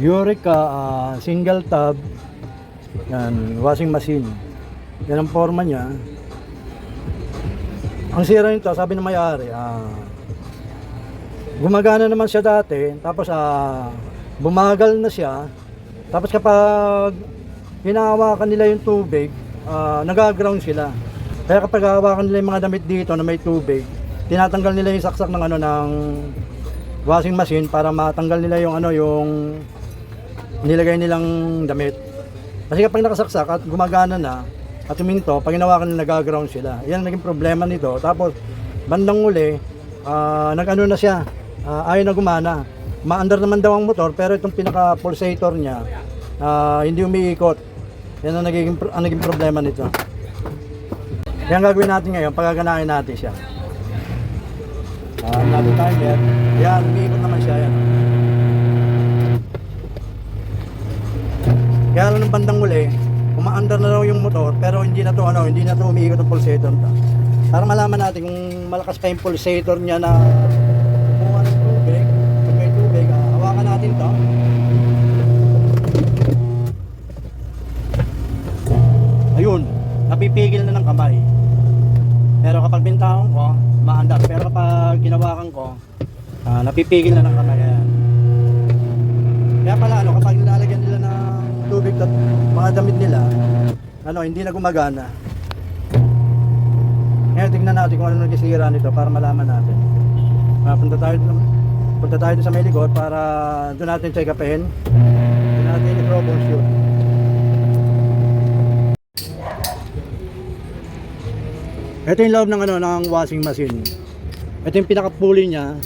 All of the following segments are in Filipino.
Eureka ah, single tab yan, washing machine. Yan ang forma niya. Ang sira nito, sabi ng may-ari, ah, gumagana naman siya dati, tapos ah, bumagal na siya, tapos kapag hinahawakan nila yung tubig, ah, nagaground sila. Kaya kapag hawakan nila yung mga damit dito na may tubig, tinatanggal nila yung saksak ng ano ng washing machine para matanggal nila yung ano yung nilagay nilang damit. Kasi kapag nakasaksak at gumagana na at huminto, pag hinawakan nila nagaground sila. Yan naging problema nito. Tapos bandang uli, ah, nag-ano na siya, ah, ayaw na gumana. Maandar naman daw ang motor pero itong pinaka pulsator niya ah, hindi umiikot. Yan ang naging, ang naging problema nito. Ang gagawin natin ngayon, pagaganahin natin siya. Ah, natin timer. Yan, umiikot naman siya. Yan. Kaya lang ng bandang uli, umaandar na raw yung motor, pero hindi na to ano, hindi na to umiikot ang pulsator ta. Para malaman natin kung malakas pa yung pulsator niya na kumuha ng tubig, pag may tubig, ah, hawakan natin to. Ayun, napipigil na ng kamay. Pero kapag bintawan ko, maandar. Pero kapag ginawakan ko, ah, napipigil na ng kamay. Ayan. Kaya pala ano, kapag nilalagyan nila ng tubig at mga damit nila, ano, hindi na gumagana. Ngayon tingnan natin kung ano nagsisira nito para malaman natin. Ah, punta tayo punta tayo sa may likod para doon natin check upin. Doon natin i-troubleshoot. Ito yung loob ng ano ng washing machine. Ito yung pinaka-pulley niya.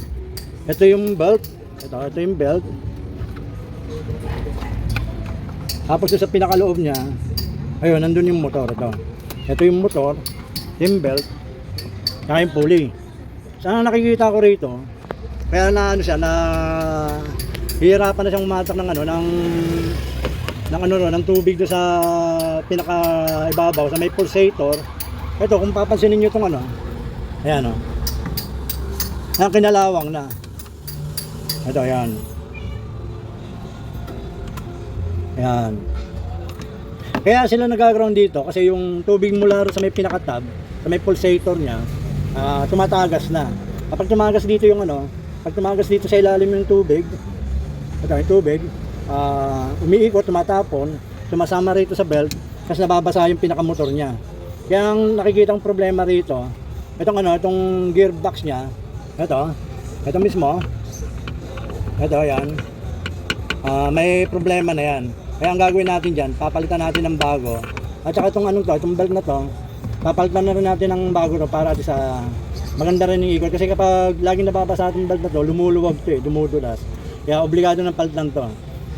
Ito yung belt. Ito, ito yung belt. Tapos sa pinakaloob niya, ayun, nandun yung motor. Ito. Ito yung motor, yung belt, saka yung pulley. Sana nakikita ko rito, kaya na ano siya, na hihirapan na siyang umatak ng ano, ng ng ano ro, ng tubig do sa pinaka ibabaw, sa may pulsator. Ito, kung papansinin niyo tong ano, ayan o. Ang kinalawang na. Ito, ayan. Ayan. Kaya sila nagaground dito kasi yung tubig mula sa may pinakatab, sa may pulsator niya, ah, tumatagas na. Kapag tumagas dito yung ano, pag tumagas dito sa ilalim yung tubig, ito yung tubig, ah, umiikot, tumatapon, sumasama rito sa belt, kasi nababasa yung pinakamotor niya. Kaya ang nakikitang problema rito, itong ano, itong gearbox niya, ito, ito mismo, ito, yan, Ah, may problema na yan. Kaya ang gagawin natin dyan, papalitan natin ng bago. At saka itong anong to, itong belt na to, papalitan na rin natin ng bago to para sa maganda rin yung ikot. Kasi kapag laging nababasa itong belt na to, lumuluwag to eh, dumudulas. Kaya obligado ng palitan to.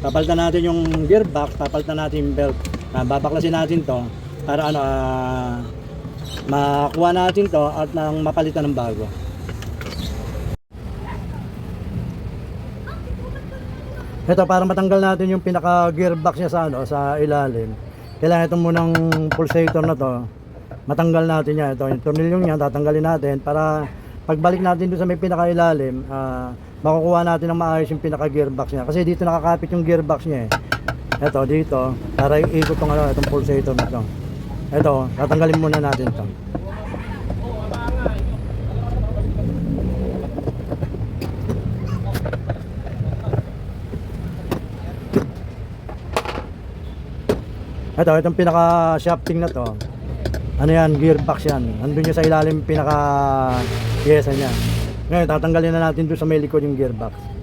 Papalitan natin yung gearbox, papalitan natin yung belt. Ah, babaklasin natin to para ano, ah, makuha natin to at nang mapalitan ng bago. Ito para matanggal natin yung pinaka gearbox niya sa ano sa ilalim. Kailangan itong munang pulsator na to. Matanggal natin yan. Ito yung tornilyong niya tatanggalin natin para pagbalik natin doon sa may pinaka ilalim, ah, makukuha natin ng maayos yung pinaka gearbox niya. Kasi dito nakakapit yung gearbox niya eh. Ito dito para ikot tong ano itong pulsator na to. Ito, tatanggalin muna natin to. Ito, itong pinaka shafting na to. Ano yan, gearbox yan. Nandun yung sa ilalim pinaka pyesa niya. Ngayon, tatanggalin na natin doon sa may likod yung gearbox.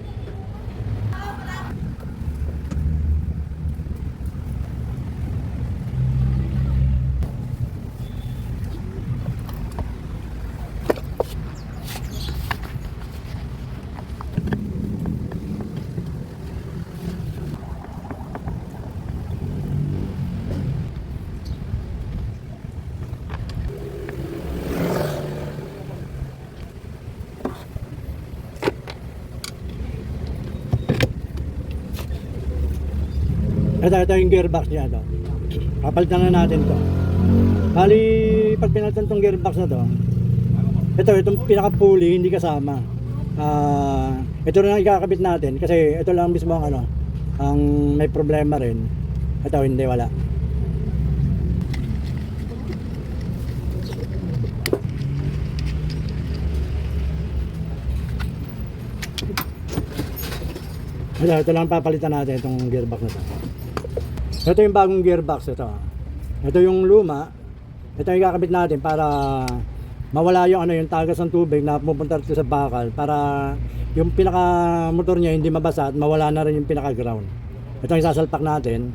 Ito, ito yung gearbox niya to. Papalitan na natin to. Bali, pag pinalitan tong gearbox na to, ito, itong pinaka-pulley, hindi kasama. Ah, ito na lang ikakabit natin kasi ito lang mismo ang ano, ang may problema rin. Ito hindi wala. Ito, ito lang papalitan natin itong gearbox na ito. Ito yung bagong gearbox ito. Ito yung luma. Ito yung kakabit natin para mawala yung ano yung tagas ng tubig na pupunta dito sa bakal para yung pinaka motor niya hindi mabasa at mawala na rin yung pinaka ground. Ito yung sasalpak natin.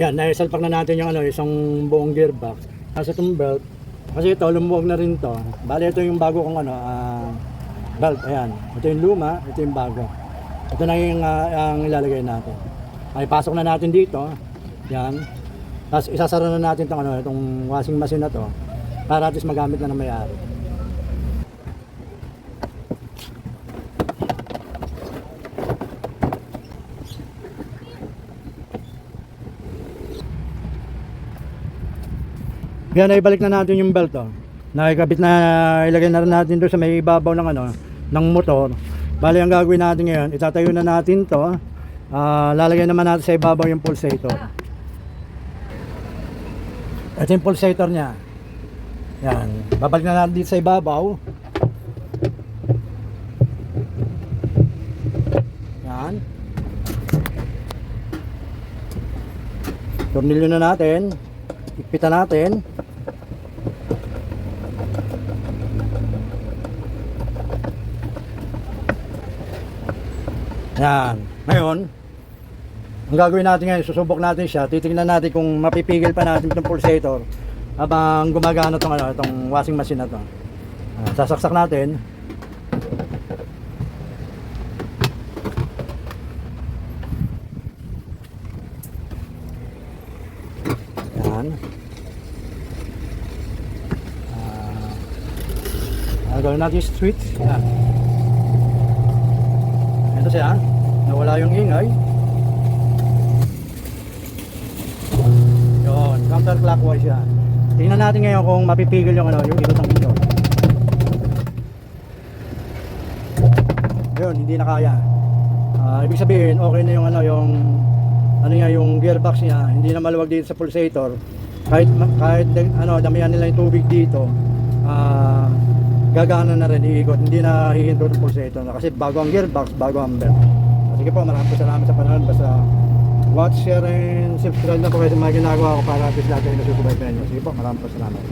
Yan, naisalpak na natin yung ano, isang buong gearbox. Kasi itong belt, kasi ito, lumuwag na rin to. Bali, ito yung bago kong ano, ah, belt. Ayan, ito yung luma, ito yung bago. Ito na yung ah, ang ilalagay natin. Ay, pasok na natin dito. Yan. Tapos isasara na natin itong, ano, itong washing machine na to para at least magamit na ng may-ari. Yan, ibalik na natin yung belt oh. Nakikabit na ilagay na rin natin doon sa may ibabaw ng ano ng motor. Bali ang gagawin natin ngayon, itatayo na natin 'to. Ah, lalagay naman natin sa ibabaw yung pulsator. Ito yung pulsator niya. Yan. Babalik na natin dito sa ibabaw. Yan. Tornilyo na natin. Ipitan natin. Yan. Ngayon, ang gagawin natin ngayon, susubok natin siya. Titingnan natin kung mapipigil pa natin itong pulsator habang gumagana itong, ano, itong washing machine na to. Ah, sasaksak natin. Yan. Ah, gagawin natin yung switch. Yan. Ito siya. Nawala yung ingay. Yun, counterclockwise yan. Tingnan natin ngayon kung mapipigil yung ano, yung ikot ng motor. Yun, hindi na kaya. Ah, ibig sabihin, okay na yung ano, yung ano niya, yung gearbox niya, hindi na maluwag dito sa pulsator. Kahit kahit ano, damihan nila yung tubig dito, ah gagana na rin iikot, hindi na hihinto ng pulsator na kasi bago ang gearbox, bago ang belt. Sige po, maraming po salamat sa panonood. Basta watch, share, and subscribe na po kayo sa mga ginagawa ko para at least lahat ay nasusubaybayan nyo. Sige po, maraming po salamat.